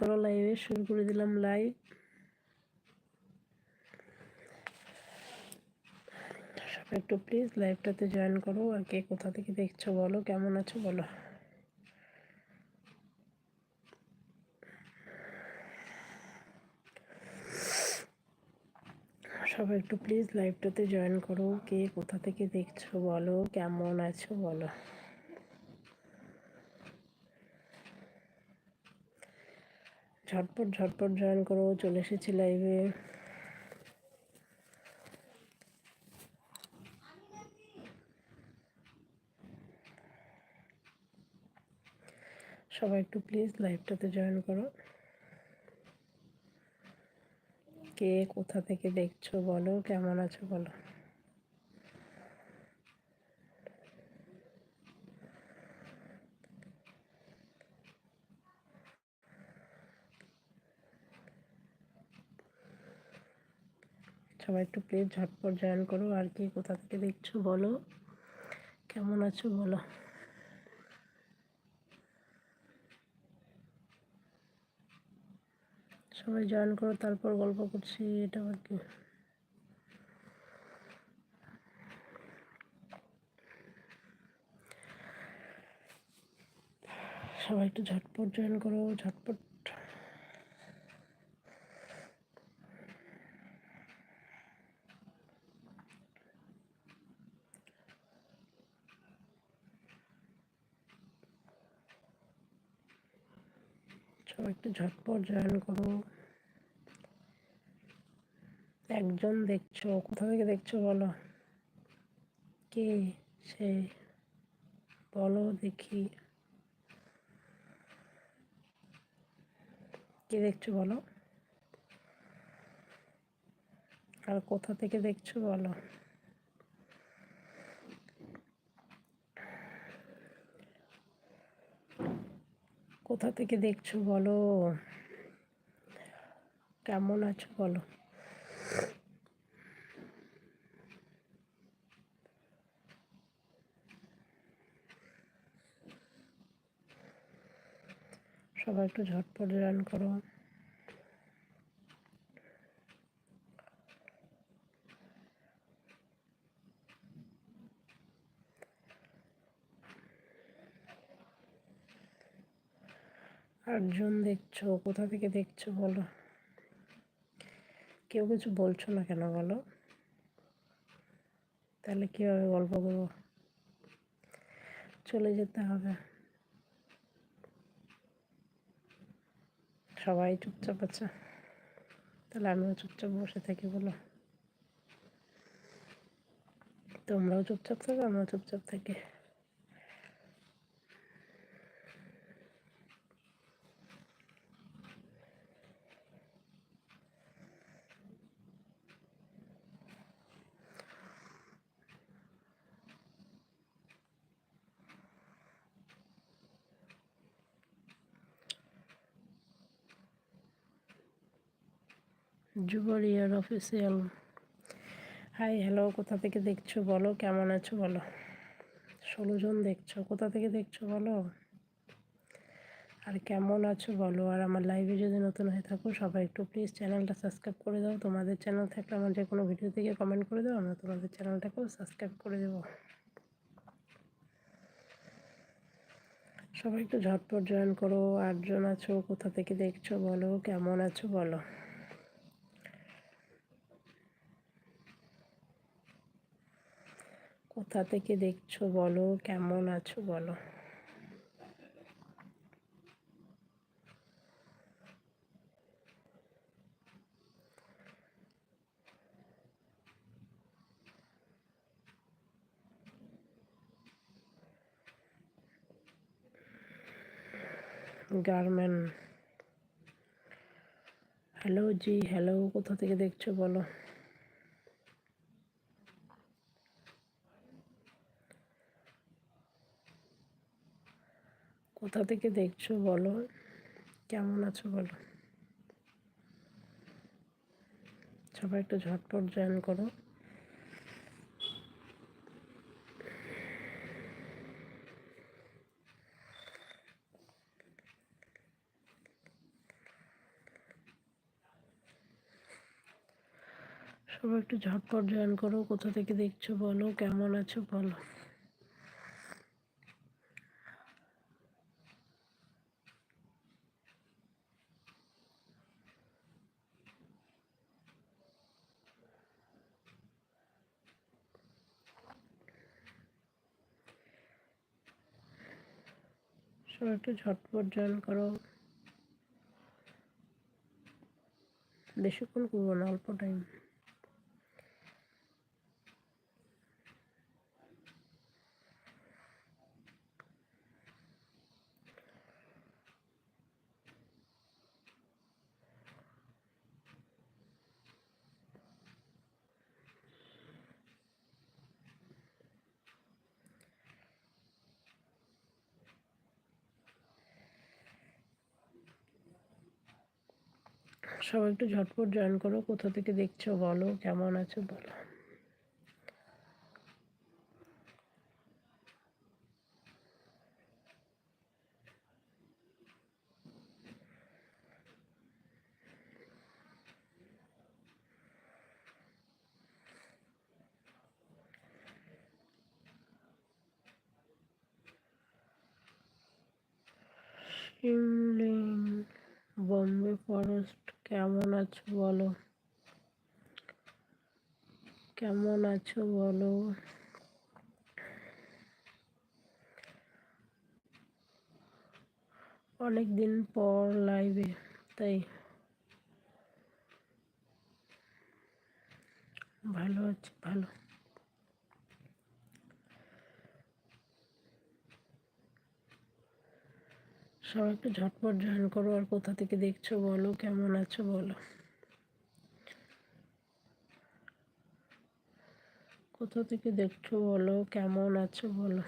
করো লাইভে শুরু করে দিলাম লাইভ একটু প্লিজ লাইভটাতে জয়েন করো আর কে কোথা থেকে দেখছ বলো, কেমন আছো বলো। সবাই একটু প্লিজ লাইভটাতে জয়েন করো, কে কোথা থেকে দেখছ বলো, কেমন আছো বলো। ঝটপট ঝটপট জয়েন করো, চলে এসেছি লাইভে সবাই একটু প্লিজ লাইভটাতে জয়েন করো। কে কোথা থেকে দেখছ বলো, কেমন আছো বলো। সবাই একটু প্লিজ ঝটপট জয়েন করো। আর কি কোথা থেকে দেখছ বলো। কেমন আছো বলো। সবাই জয়েন করো, তারপর গল্প করছি, এটা আর কি? সবাই একটু ঝটপট জয়েন করো, ঝটপট সবাই একটু ঝটপট জয়েন করো একজন দেখছ, কোথা থেকে দেখছ বলো? কে সে? বলো দেখি। কে দেখছ বলো? আর কোথা থেকে দেখছ বলো? কোথা থেকে দেখছ বলো? কেমন আছো বলো? সবাই একটু ঝটপট রান করো। আটজন দেখছ? কোথা থেকে দেখছ বলো? কেউ কিছু বলছো না কেন বলো? তাহলে কীভাবে গল্প করব? চলে যেতে হবে। সবাই চুপচাপ আছে? তাহলে আমিও চুপচাপ বসে থাকি বলো। তোমরাও চুপচাপ থাকো আমরাও চুপচাপ থাকি। যুবর ইয়ার অফিসিয়াল। হাই, হ্যালো, কোথা থেকে দেখছ বলো? কেমন আছো বলো? ষোলো জন দেখছ। কোথা থেকে দেখছ বলো? আর কেমন আছো বলো? আর আমার লাইভে যদি নতুন হয়ে থাকো, সবাই একটু প্লিজ চ্যানেলটা সাবস্ক্রাইব করে দাও। তোমাদের চ্যানেল থাকলে আমার যে কোনো ভিডিও থেকে কমেন্ট করে দাও, আমরা তোমাদের চ্যানেলটাকেও সাবস্ক্রাইব করে দেবো। সবাই একটু ঝটপট জয়েন করো। আটজন আছো, কোথা থেকে দেখছ বলো? কেমন আছো বলো? কোথা থেকে দেখছ বলো, কেমন আছো বলো। গার্মেন হ্যালো জি হ্যালো কোথা থেকে দেখছ বলো। কোথা থেকে দেখছ বলো? কেমন আছো বলো? সবাই একটু ঝটপট জয়েন করো। সবাই একটু ঝটপট জয়েন করো। কোথা থেকে দেখছ বলো? কেমন আছো বলো? সবাই একটু ঝটপট জয়েন করো। বেশিক্ষণ করব না অল্প টাইম সবাই একটু ঝটপট জয়েন করো। কোথা থেকে দেখছ বলো, কেমন আছো বলো। শিমলিং, বম্বে ফরেস্ট কেমন আছো বলো? কেমন আছো বলো? অনেক দিন পর লাইভে তাই। ভালো আছি ভালো। সবাই একটু ঝটপট জয়েন করো আর কোথা থেকে দেখছ বলো, কেমন আছো বলো। কোথা থেকে দেখছ বলো, কেমন আছো বলো।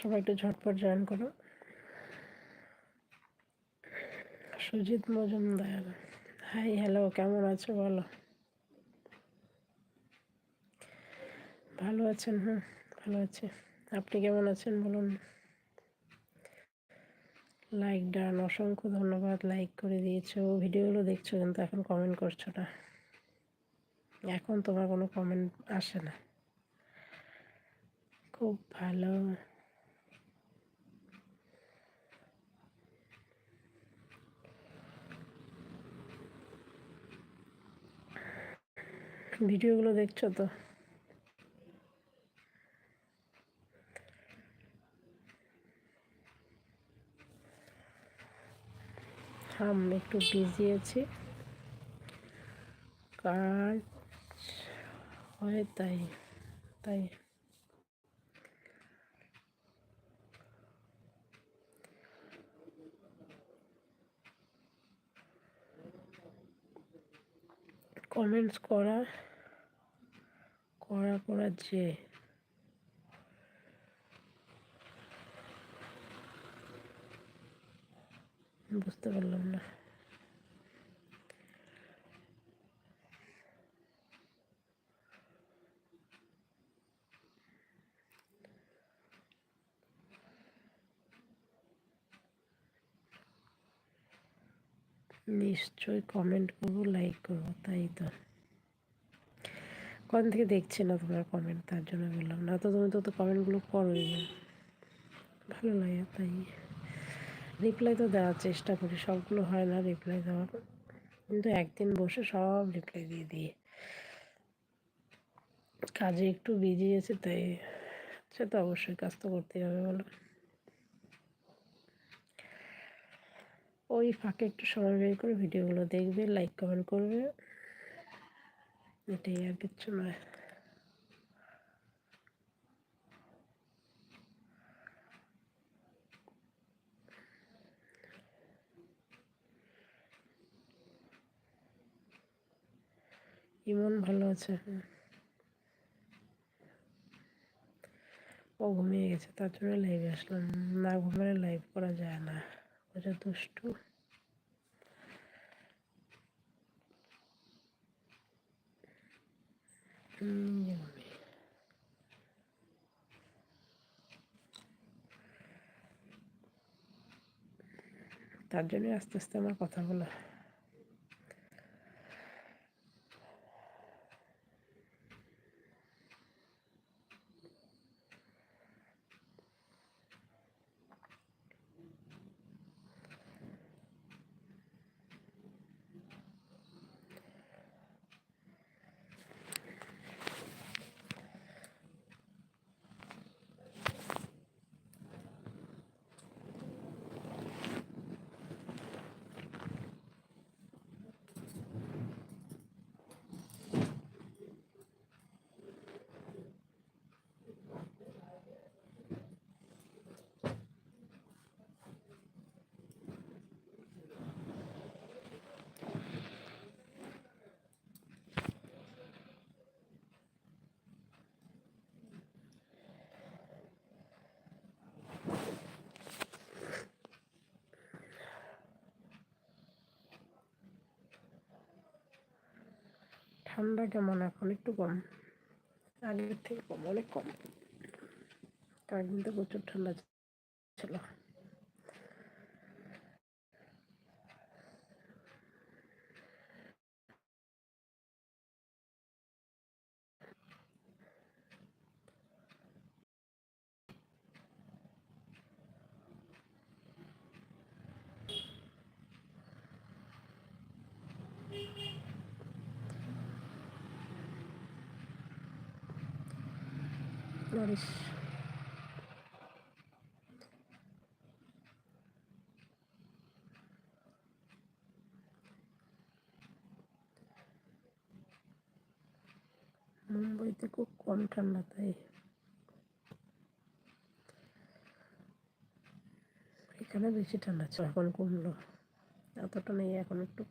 সবাই একটু ঝটপট জয়েন করো। সুজিত মজুমদার। হাই হ্যালো কেমন আছো বলো? ভালো আছেন হ্যাঁ ভালো আছে। আপনি কেমন আছেন বলুন? লাইক ডান অসংখ্য ধন্যবাদ লাইক করে দিয়েছ। ভিডিওগুলো দেখছ, কিন্তু এখন কমেন্ট করছ না। এখন তোমার কোনো কমেন্ট আসে না। খুব ভালো। ভিডিওগুলো দেখছ তো? আমি একটু বিজি আছি। কাজ হয় তাই তাই। কমেন্টস করা করা করা যে। বুঝতে পারলাম না। নিশ্চয়ই কমেন্ট করব লাইক করব তাই তো। কখন থেকে দেখছি না তোমার কমেন্ট তার জন্য বললাম, না তো তুমি তো তো কমেন্টগুলো করোই না। ভালো লাগে তাই। রিপ্লাই তো দেওয়ার চেষ্টা করি, সবগুলো হয় না রিপ্লাই দেওয়ার। কিন্তু একদিন বসে সব রিপ্লাই দিয়ে দিই। কাজে একটু বিজি আছে তাই, সে তো অবশ্যই কাজ তো করতেই হবে, বলো। ওই ফাঁকে একটু সময় বের করে ভিডিওগুলো দেখবে লাইক কমেন্ট করবে। এটাই আর কিচ্ছু নয়। ইমন ভালো আছে ও ঘুমিয়ে গেছে, তার জন্য লাইভে আসলাম। না ঘুমালে লাইভ করা যায় না। ওটা দুষ্টু। তার জন্য আস্তে আস্তে আমার কথা বলা ঠান্ডা কেমন এখন একটু কম। আগের থেকে কম, অনেক কম। কয়েকদিন তো প্রচুর ঠান্ডা ছিল। নরিশ মুম্বাইতে খুব কম ঠান্ডা তাই। এখানে বেশি ঠান্ডা ছিল, এখন কমলো। এতটা নেই, এখন একটু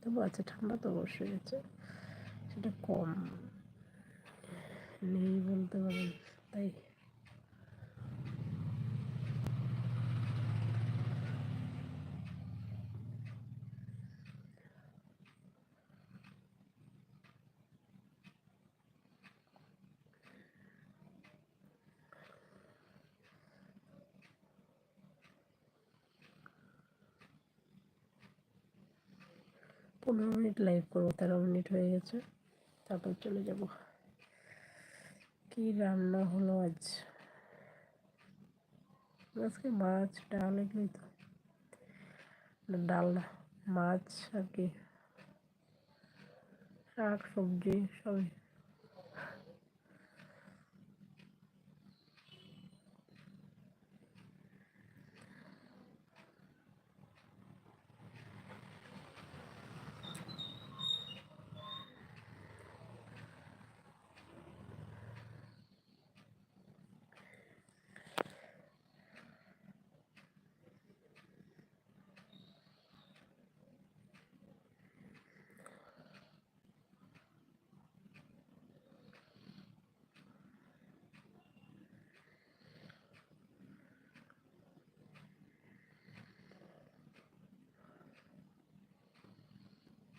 তবু আছে, ঠান্ডা তো অবশ্যই আছে, সেটা কম। নেই বলতে পারেন, তাই। পনেরো মিনিট লাইভ করব, তেরো মিনিট হয়ে গেছে, তারপর চলে যাব। কি রান্না হলো আজ? আজকে মাছ, ডাল এগুলোই তো। ডাল না, মাছ আর কি। শাক, সবজি, সবই।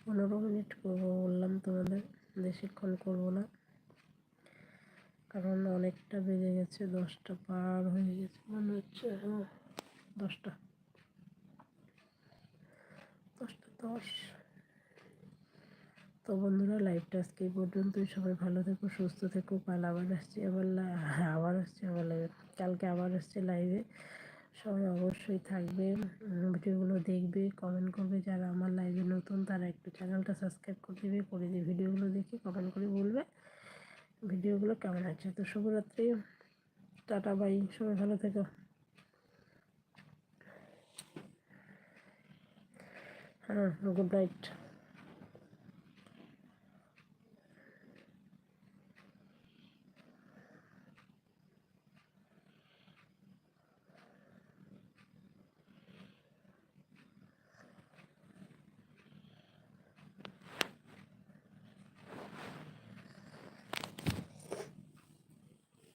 পনেরো মিনিট করব বললাম তোমাদের, বেশিক্ষণ করব না। কারণ অনেকটা বেজে গেছে, দশটা পার হয়ে গেছে মনে হচ্ছে হ্যাঁ দশটা। দশটা দশ। তো বন্ধুরা লাইভটা আজকে এই পর্যন্তই। সবাই ভালো থেকো, সুস্থ থেকো, কাল আবার আসছি আবার আবার আসছি আবার লাইভে কালকে আবার আসছে লাইভে সবাই অবশ্যই থাকবে। ভিডিওগুলো দেখবে কমেন্ট করবে। যারা আমার লাইভে নতুন, তারা একটু চ্যানেলটা সাবস্ক্রাইব করে দেবে, করে দিয়ে ভিডিওগুলো দেখে কমেন্ট করে বলবে, ভিডিওগুলো কেমন আছে তো শুভরাত্রি, টাটা বাই সবাই ভালো থেকো। হ্যাঁ গুড নাইট